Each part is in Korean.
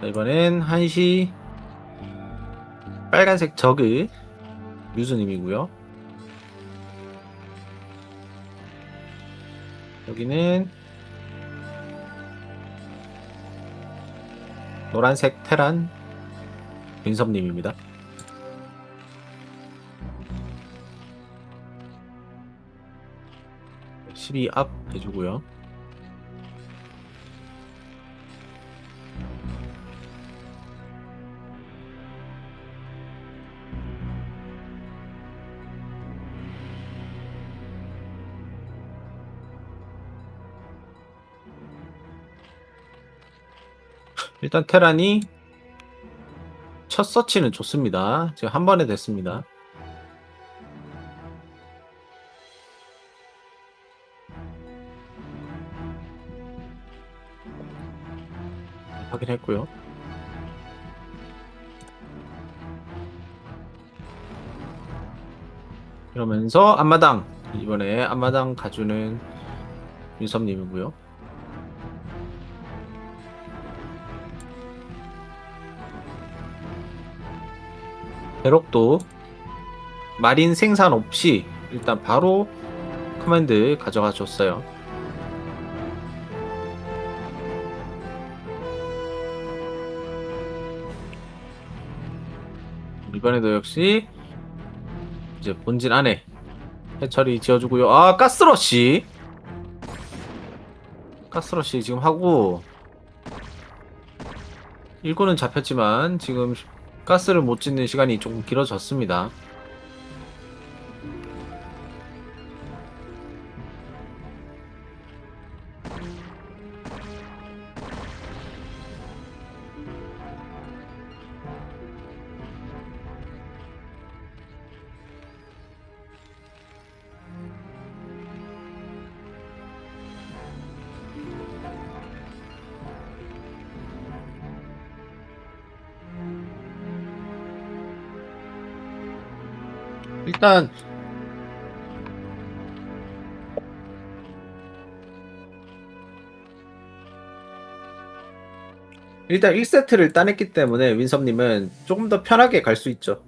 자 이번엔 한시 빨간색 저그 유수님이고요. 여기는 노란색 테란 민섭님입니다. 12앞 해주고요. 일단 테란이 첫 서치는 좋습니다. 지금 한 번에 됐습니다. 확인했고요. 이러면서 앞마당 이번에 앞마당 가주는 윤섭님이고요. 배럭도 마린 생산 없이 일단 바로 커맨드 가져가 줬어요. 이번에도 역시 이제 본진 안에 해처리 지어주고요. 아 가스러시 가스러시 지금 하고 일꾼은 잡혔지만 지금 가스를 못 짓는 시간이 조금 길어졌습니다. 일단 일단 1세트를 따냈기 때문에 윈섭님은 조금 더 편하게 갈 수 있죠.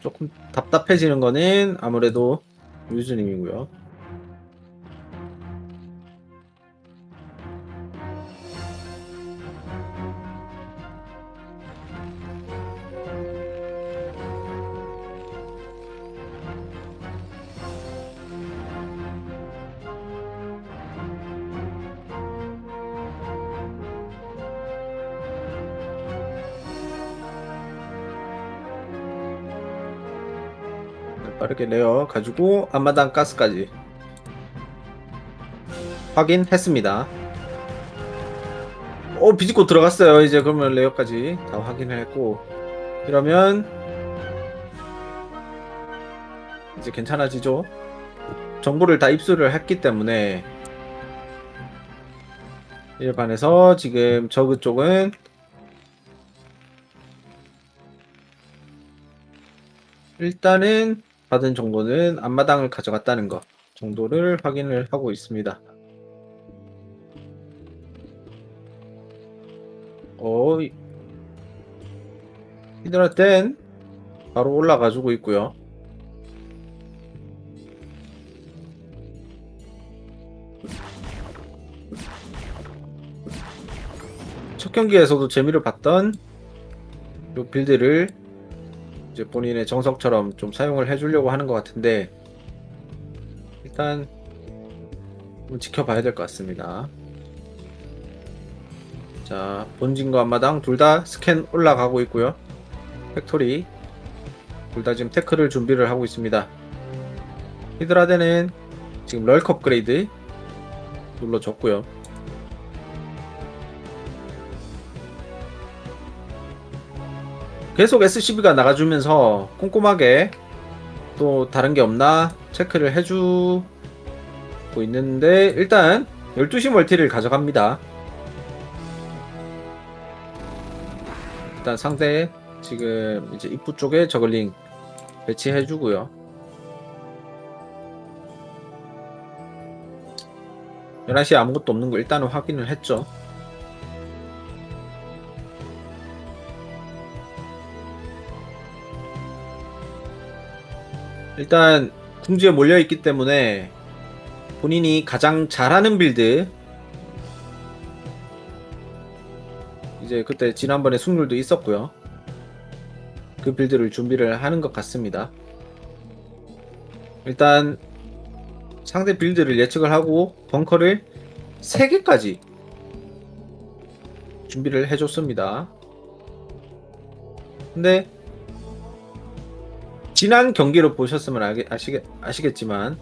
조금 답답해지는 거는 아무래도 유주님이고요. 빠르게 내어 가지고 앞마당 가스까지 확인했습니다. 오 비집고 들어갔어요. 이제 그러면 레어까지 다 확인했고 이러면 이제 괜찮아지죠. 정보를 다 입수를 했기 때문에 일반에서 지금 저그 쪽은 일단은 받은 정보는 앞마당을 가져갔다는 것 정도를 확인을 하고 있습니다. 어, 히드라 땐 바로 올라가지고 있고요. 첫 경기에서도 재미를 봤던 요 빌드를 이제 본인의 정석처럼 좀 사용을 해주려고 하는 것 같은데 일단 좀 지켜봐야 될 것 같습니다. 자 본진과 앞마당 둘 다 스캔 올라가고 있고요. 팩토리 둘 다 지금 테크를 준비를 하고 있습니다. 히드라데는 지금 럴컵 업그레이드 눌러줬고요. 계속 SCB가 나가주면서 꼼꼼하게 또 다른 게 없나 체크를 해주고 있는데 일단 12시 멀티를 가져갑니다. 일단 상대 지금 이제 입구 쪽에 저글링 배치해주고요. 11시에 아무것도 없는 거 일단은 확인을 했죠. 일단 궁지에 몰려 있기 때문에 본인이 가장 잘하는 빌드 이제 그때 지난번에 승률도 있었고요. 그 빌드를 준비를 하는 것 같습니다. 일단 상대 빌드를 예측을 하고 벙커를 3개까지 준비를 해줬습니다. 근데 지난 경기를 보셨으면 알게, 아시겠, 아시겠지만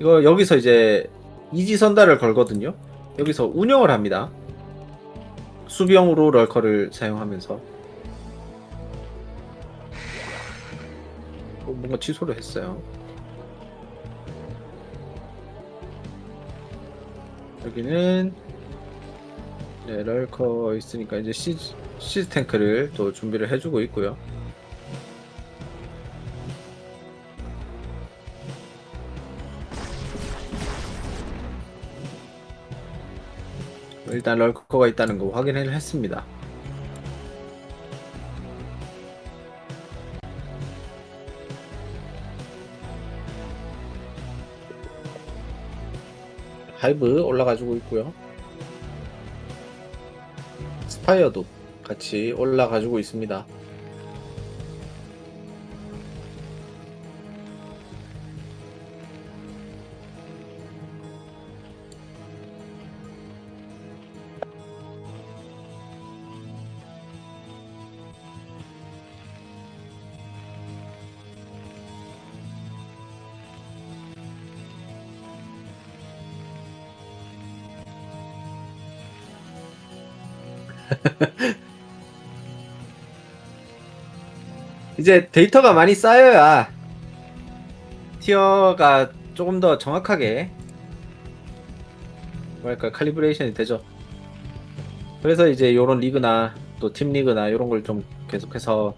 이거 여기서 이제 이지선다를 걸거든요. 여기서 운영을 합니다. 수비형으로 럴커를 사용하면서 어, 뭔가 취소를 했어요. 여기는 네, 럴커 있으니까 이제 시, 시즈 탱크를 또 준비를 해주고 있고요. 일단 럴커가 있다는 거 확인을 했습니다. 하이브 올라가지고 있고요. 스파이어도 같이 올라가지고 있습니다. 이제 데이터가 많이 쌓여야 티어가 조금 더 정확하게 뭐랄까 칼리브레이션이 되죠. 그래서 이제 요런 리그나 또 팀 리그나 이런 걸 좀 계속해서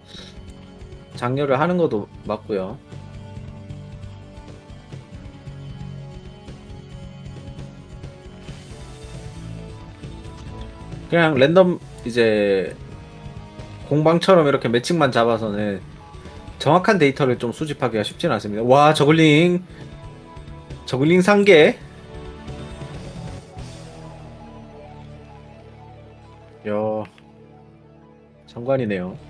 장려를 하는 것도 맞고요. 그냥 랜덤 이제 공방처럼 이렇게 매칭만 잡아서는 정확한 데이터를 좀 수집하기가 쉽지는 않습니다. 와 저글링 저글링 상계 야 장관이네요.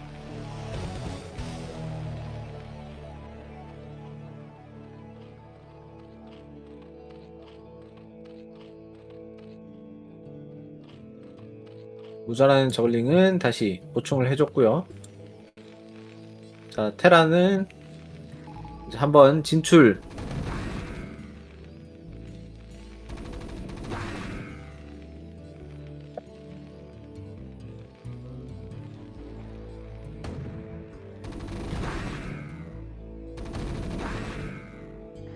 모자라는 저글링은 다시 보충을 해줬고요. 자, 테라는 이제 한번 진출.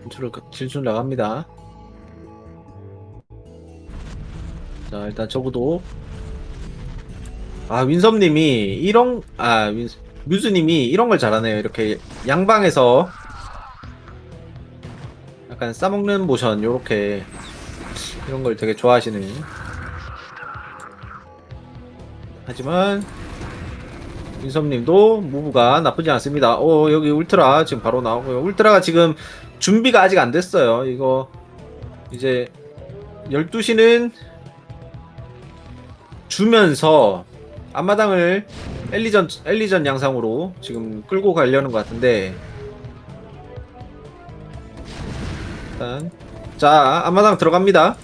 진출을 진출 나갑니다. 자, 일단 적어도 아 윈섭님이 이런 아 윈, 뮤즈님이 이런 걸 잘하네요. 이렇게 양방에서 약간 싸먹는 모션 요렇게 이런 걸 되게 좋아하시는. 하지만 윈섭님도 무브가 나쁘지 않습니다. 어 여기 울트라 지금 바로 나오고요. 울트라가 지금 준비가 아직 안 됐어요. 이거 이제 12시는 주면서 앞마당을 엘리전 엘리전 양상으로 지금 끌고 가려는 것 같은데 일단 자 앞마당 들어갑니다.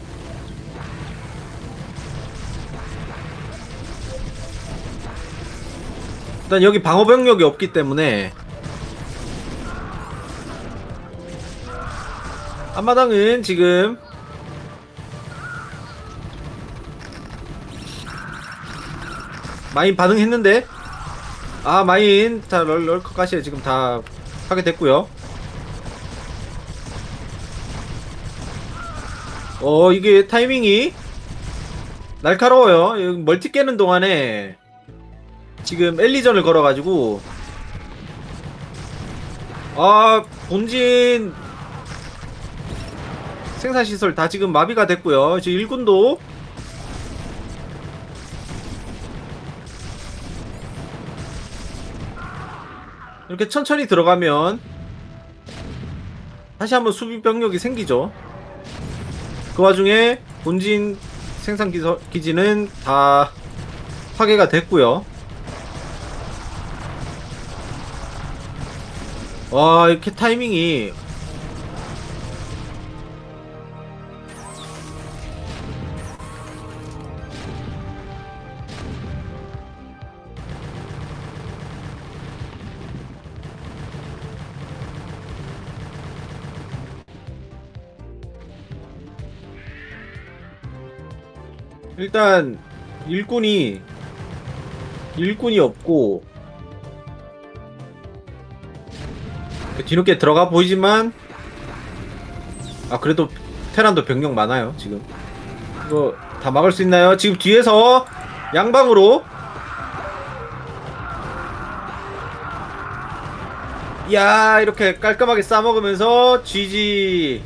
일단 여기 방어 병력이 없기 때문에 앞마당은 지금 마인 반응했는데. 아 마인. 다 럴, 럴커까지 지금 다 하게 됐고요. 어 이게 타이밍이 날카로워요. 멀티 깨는 동안에 지금 엘리전을 걸어가지고. 아 본진 생산시설 다 지금 마비가 됐고요. 지금 일군도 이렇게 천천히 들어가면 다시 한번 수비 병력이 생기죠. 그 와중에 본진 생산 기지는 다 파괴가 됐고요. 와 이렇게 타이밍이 일단 일꾼이 일꾼이 없고 뒤늦게 들어가 보이지만 아 그래도 테란도 병력 많아요 지금 이거 다 막을 수 있나요? 지금 뒤에서 양방으로 야 이렇게 깔끔하게 싸먹으면서 GG